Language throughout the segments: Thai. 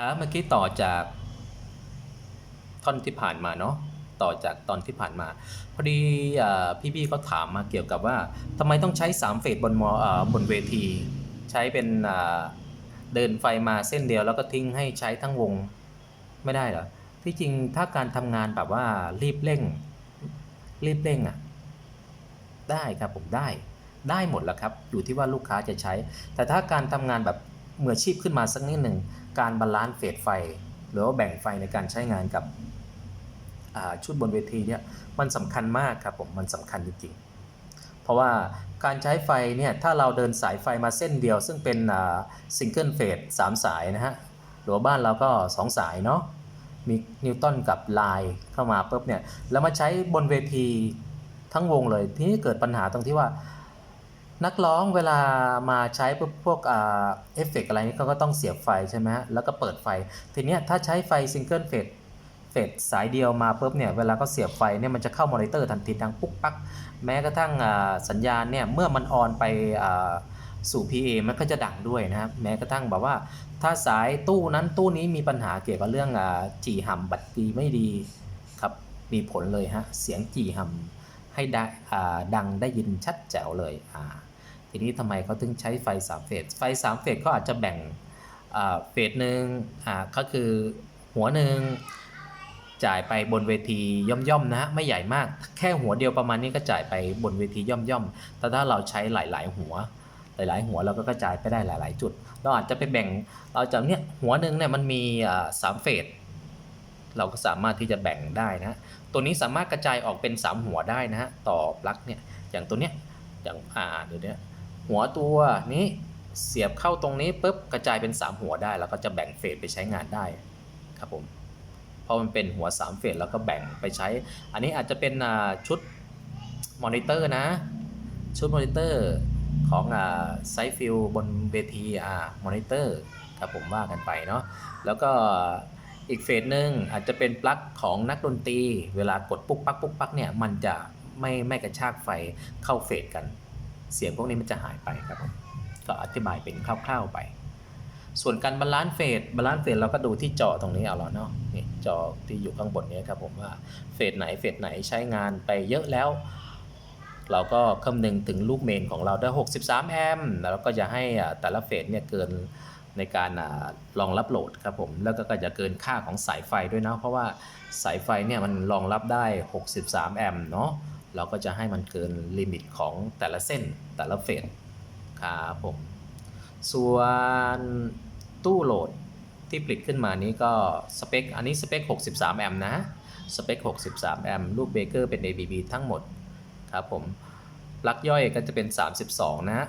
ครับเมื่อกี้ต่อจากท่อนที่ผ่านมาเนาะต่อจากตอนที่ผ่านมา พอดีอ่พี่ๆเขาถามมาเกี่ยวกับว่าทำไมต้องใช้3เฟสบนมอบนเวที ใช้เป็นเดินไฟมาเส้นเดียวแล้วก็ทิ้งให้ใช้ทั้งวงไม่ได้เหรอที่จริงถ้าการทำงานแบบว่ารีบเร่ง รีบเร่งอะได้ครับผมได้ได้หมดแล้วครับ อยู่ที่ว่าลูกค้าจะใช้ แต่ถ้าการทำงานแบบ มืออาชีพขึ้นมาสักนิดหนึ่ง การบาลานซ์เฟสไฟ หรือว่าแบ่งไฟในการใช้งานกับชุดบนเวทีเนี่ยมันสำคัญมากครับผมมันสำคัญจริงๆ เพราะว่าการใช้ไฟเนี่ยถ้าเราเดินสายไฟมาเส้นเดียว ซึ่งเป็นซิงเกิลเฟสสามสายนะฮะหรือว่าบ้านเราก็ 2 สายเนาะมีนิวตันกับไลน์เข้ามาปุ๊บเนี่ยแล้วมาใช้บนเวทีทั้งวงเลย ทีนี้เกิดปัญหาตรงที่ว่า นักร้องเวลามาใช้พวกพวกอเอฟเฟกต์อะไรนี่เขาก็ต้องเสียบไฟใช่ไหมฮะแล้วก็เปิดไฟ ทีเนี้ยถ้าใช้ไฟซิงเกิลเฟสเฟสสายเดียวมาปุ๊บเนี่ยเวลาก็เสียบไฟเนี่ยมันจะเข้ามอนิเตอร์ทันทีดังปุ๊กปักแม้กระทั่งสัญญาณเนี่ยเมื่อมันออนไปอ่าสู่ PA มันก็จะดังด้วยนะครับแม้กระทั่งแบบว่า ถ้าสายตู้นั้นตู้นี้มีปัญหาเกี่ยวกับเรื่องจีห่ำบัตรดีไม่ดีครับมีผลเลยฮะเสียงจีห่ำ ให้ได้ดังได้ยินชัดแจ๋วเลยอ่าทีนี้ทำไมเขาถึงใช้ไฟ3เฟสไฟ3เฟสก็อาจจะแบ่งเฟสหนึ่งอ่าก็คือหัวหนึ่งจ่ายไปบนเวทีย่อมๆนะฮะไม่ใหญ่มาก แค่หัวเดียวประมาณนี้ก็จ่ายไปบนเวทีย่อมๆแต่ถ้าเราใช้หลาย ๆ หัว หลาย ๆ หัวเราก็กระจายไปได้หลาย ๆ จุด เราอาจจะไปแบ่งเราจะเนี่ยหัวหนึ่งเนี่ยมันมีสามเฟส เราก็สามารถที่จะแบ่งได้นะ ตัวนี้สามารถกระจายออกเป็น 3 หัวได้นะฮะต่อปลั๊กเนี่ยอย่างตัวเนี้ยอย่างอ่าเดี๋ยวเนี้ยหัวตัวนี้เสียบเข้าตรงนี้ปุ๊บกระจายเป็น 3 หัวได้ แล้วก็จะแบ่งเฟสไปใช้งานได้ครับผมพราะมันเป็นหัว 3 เฟสแล้วก็แบ่งไปใช้ อันนี้อาจจะเป็นชุดมอนิเตอร์นะ ชุดมอนิเตอร์ของไซฟิลบนเวทีอ่ามอนิเตอร์ครับผมว่ากันไปเนาะแล้วก็ อีกเฟสหนึ่งอาจจะเป็นปลั๊กของนักดนตรี เวลากดปุ๊กปักปุ๊กปักเนี่ยมันจะไม่ไม่กระชากไฟเข้าเฟสกัน เสียงพวกนี้มันจะหายไปครับก็อธิบายเป็นคร่าวๆไป ส่วนการบาลานซ์เฟสบาลานซ์เฟสเราก็ดูที่จอตรงนี้เอาล้วเนาะนี่จอที่อยู่ข้างบนนี้ครับผมว่าเฟสไหนเฟสไหนใช้งานไปเยอะแล้ว เราก็คำนึงถึงลูกเมนของเราได้ 63 แอมป์แล้วก็จะให้อ่าแต่ละเฟสเนี่ยเกิน ในการรองรับโหลดครับผมแล้วก็จะเกินค่าของสายไฟด้วยนะเพราะว่าสายไฟเนี่ยมันรองรับได้ 63 แอมป์เนาะเราก็จะให้มันเกินลิมิตของแต่ละเส้นแต่ละเฟสครับผมส่วนตู้โหลดที่ผลิตขึ้นมานี้ก็สเปคอันนี้สเปค 63 แอมป์นะสเปค 63 แอมป์ลูกเบเกอร์เป็น ABB ทั้งหมดครับผมปลั๊กย่อยก็จะเป็น 32 นะ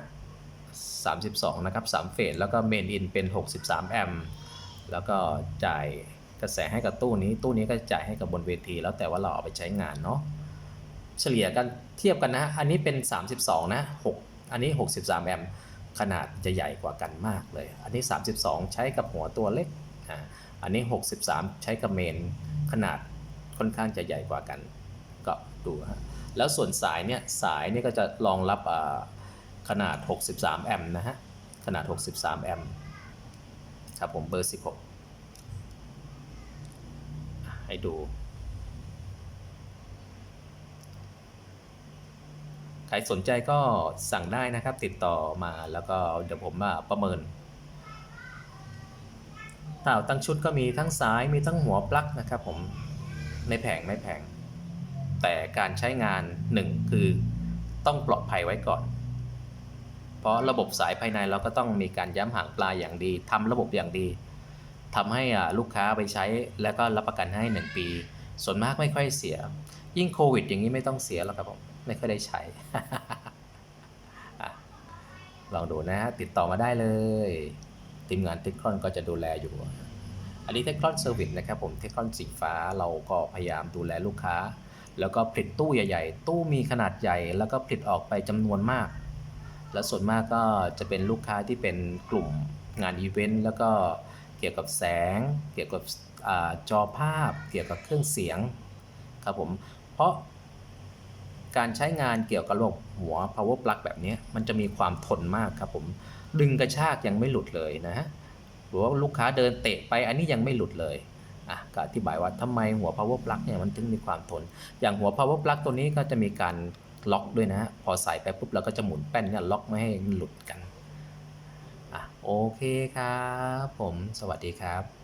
32 นะครับ 3 เฟส แล้วก็เมนอินเป็น 63 แอมป์แล้วก็จ่ายกระแสให้กับตู้นี้ ตู้นี้ก็จ่ายให้กับบนเวที แล้วแต่ว่าเราเอาไปใช้งานเนาะ เฉลี่ยกันเทียบกันนะ อันนี้เป็น 32 นะ 6 อันนี้ 63 แอมป์ขนาดจะใหญ่กว่ากันมากเลย อันนี้ 32 ใช้กับหัวตัวเล็ก อ่า อันนี้ 63 ใช้กับเมนขนาดค่อนข้างจะใหญ่กว่ากัน ก็ดูฮะ แล้วส่วนสายเนี่ย สายเนี่ยก็จะรองรับอ่า ขนาด 63 แอมป์นะฮะ ขนาด 63 แอมป์ครับผมเบอร์ 16 ให้ดู ใครสนใจก็สั่งได้นะครับ ติดต่อมาแล้วก็เดี๋ยวผมมาประเมินเต่าตั้งชุดก็มีทั้งสายมีทั้งหัวปลั๊กนะครับผมไม่แพงไม่แพง แต่การใช้งานหนึ่งคือต้องปลอดภัยไว้ก่อน ราะระบบสายภายในเราก็ต้องมีการย้ำห่างปลาอย่างดีทำระบบอย่างดีทำให้ลูกค้าไปใช้แล้วก็รับประกันให้ 1 ปี ส่วนมากไม่ค่อยเสีย ยิ่งโควิด อย่างนี้ไม่ต้องเสียแล้วครับผมไม่ค่อยได้ใช้ลองดูนะฮะติดต่อมาได้เลยทีมงานเทคคอนก็จะดูแลอยู่ อันนี้เทคคอนเซอร์วิสนะครับผมเทคคอนสีฟ้าเราก็พยายามดูแลลูกค้า แล้วก็ผลิตตู้ใหญ่ ๆ ตู้มีขนาดใหญ่ แล้วก็ผลิตออกไปจำนวนมาก และส่วนมากก็จะเป็นลูกค้าที่เป็นกลุ่มงานอีเวนต์แล้วก็เกี่ยวกับแสง เกี่ยวกับอจอภาพ เกี่ยวกับเครื่องเสียงครับผม เพราะการใช้งานเกี่ยวกับระบบหัว power plug แบบนี้มันจะมีความทนมากครับผม ดึงกระชากยังไม่หลุดเลยนะฮะหรือว่าลูกค้าเดินเตะไปอันนี้ยังไม่หลุดเลยอะก็อธิบายว่าทำไมหัว power plug เนี่ยมันถึงมีความทน อย่างหัว power plug ตัวนี้ก็จะมีการ ล็อกด้วยนะฮะพอใส่ไปปุ๊บเราก็จะหมุนแป้นเนี่ยล็อกไม่ให้มันหลุดกันอะโอเคครับ ผมสวัสดีครับ